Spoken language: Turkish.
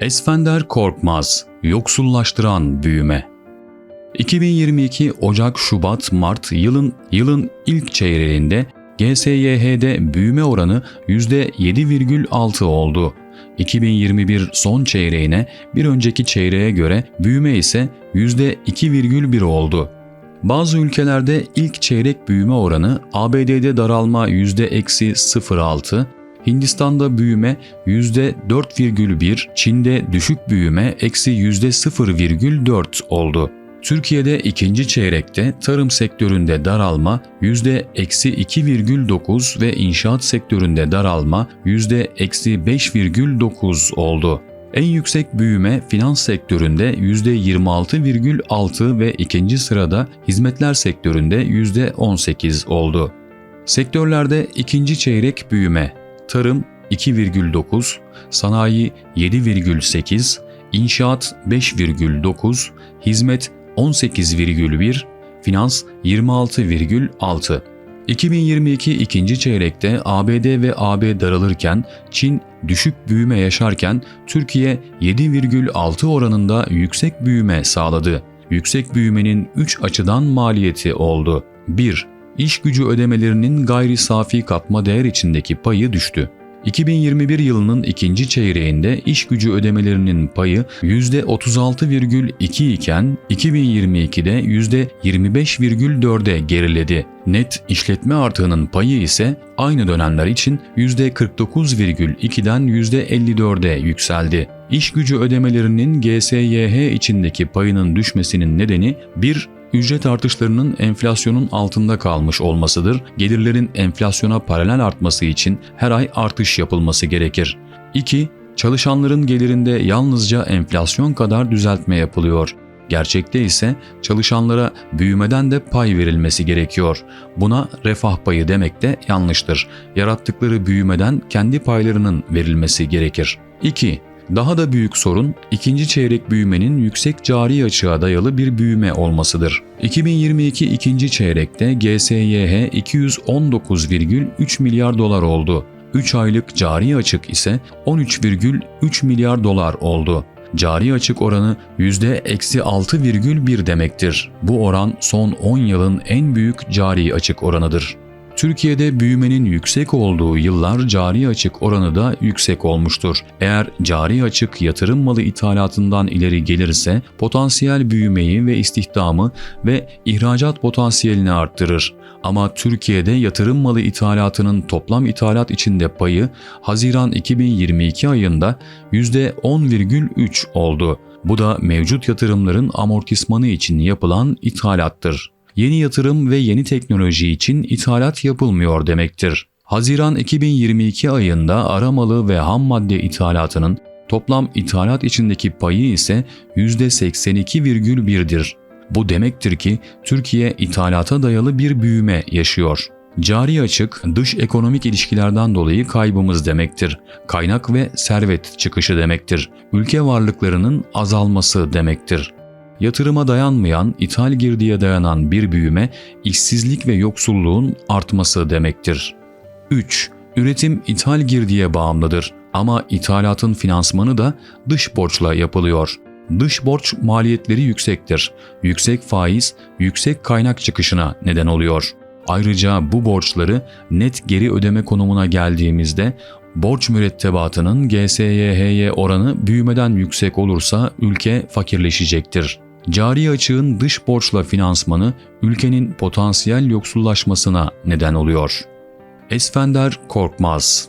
Esfender Korkmaz, yoksullaştıran büyüme. 2022 Ocak, Şubat, Mart yılın yılın ilk çeyreğinde GSYH'de büyüme oranı %7,6 oldu. 2021 son çeyreğine bir önceki çeyreğe göre büyüme ise %2,1 oldu. Bazı ülkelerde ilk çeyrek büyüme oranı ABD'de daralma %-0,6, Hindistan'da büyüme %4,1, Çin'de düşük büyüme eksi %0,4 oldu. Türkiye'de ikinci çeyrekte tarım sektöründe daralma %-2,9 ve inşaat sektöründe daralma %-5,9 oldu. En yüksek büyüme finans sektöründe %26,6 ve ikinci sırada hizmetler sektöründe %18 oldu. Sektörlerde ikinci çeyrek büyüme tarım 2,9, sanayi 7,8, inşaat 5,9, hizmet 18,1, finans 26,6. 2022 ikinci çeyrekte ABD ve AB daralırken Çin düşük büyüme yaşarken Türkiye 7,6 oranında yüksek büyüme sağladı. Yüksek büyümenin 3 açıdan maliyeti oldu. 1. İş gücü ödemelerinin gayri safi katma değer içindeki payı düştü. 2021 yılının ikinci çeyreğinde iş gücü ödemelerinin payı %36,2 iken 2022'de %25,4'e geriledi. Net işletme artığının payı ise aynı dönemler için %49,2'den %54'e yükseldi. İş gücü ödemelerinin GSYH içindeki payının düşmesinin nedeni bir ücret artışlarının enflasyonun altında kalmış olmasıdır. Gelirlerin enflasyona paralel artması için her ay artış yapılması gerekir. 2. Çalışanların gelirinde yalnızca enflasyon kadar düzeltme yapılıyor. Gerçekte ise çalışanlara büyümeden de pay verilmesi gerekiyor. Buna refah payı demek de yanlıştır. Yarattıkları büyümeden kendi paylarının verilmesi gerekir. 2. Daha da büyük sorun ikinci çeyrek büyümenin yüksek cari açığa dayalı bir büyüme olmasıdır. 2022 ikinci çeyrekte GSYH 219,3 milyar dolar oldu. 3 aylık cari açık ise 13,3 milyar dolar oldu. Cari açık oranı %-6,1 demektir. Bu oran son 10 yılın en büyük cari açık oranıdır. Türkiye'de büyümenin yüksek olduğu yıllar cari açık oranı da yüksek olmuştur. Eğer cari açık yatırım malı ithalatından ileri gelirse potansiyel büyümeyi ve istihdamı ve ihracat potansiyelini arttırır. Ama Türkiye'de yatırım malı ithalatının toplam ithalat içinde payı Haziran 2022 ayında %10,3 oldu. Bu da mevcut yatırımların amortismanı için yapılan ithalattır yeni yatırım ve yeni teknoloji için ithalat yapılmıyor demektir. Haziran 2022 ayında aramalı ve ham madde ithalatının toplam ithalat içindeki payı ise %82,1'dir. Bu demektir ki Türkiye ithalata dayalı bir büyüme yaşıyor. Cari açık dış ekonomik ilişkilerden dolayı kaybımız demektir. Kaynak ve servet çıkışı demektir. Ülke varlıklarının azalması demektir. Yatırıma dayanmayan, ithal girdiye dayanan bir büyüme, işsizlik ve yoksulluğun artması demektir. 3. Üretim ithal girdiye bağımlıdır ama ithalatın finansmanı da dış borçla yapılıyor. Dış borç maliyetleri yüksektir. Yüksek faiz, yüksek kaynak çıkışına neden oluyor. Ayrıca bu borçları net geri ödeme konumuna geldiğimizde borç mürettebatının GSYH'ye oranı büyümeden yüksek olursa ülke fakirleşecektir. Cari açığın dış borçla finansmanı ülkenin potansiyel yoksullaşmasına neden oluyor. Esfender Korkmaz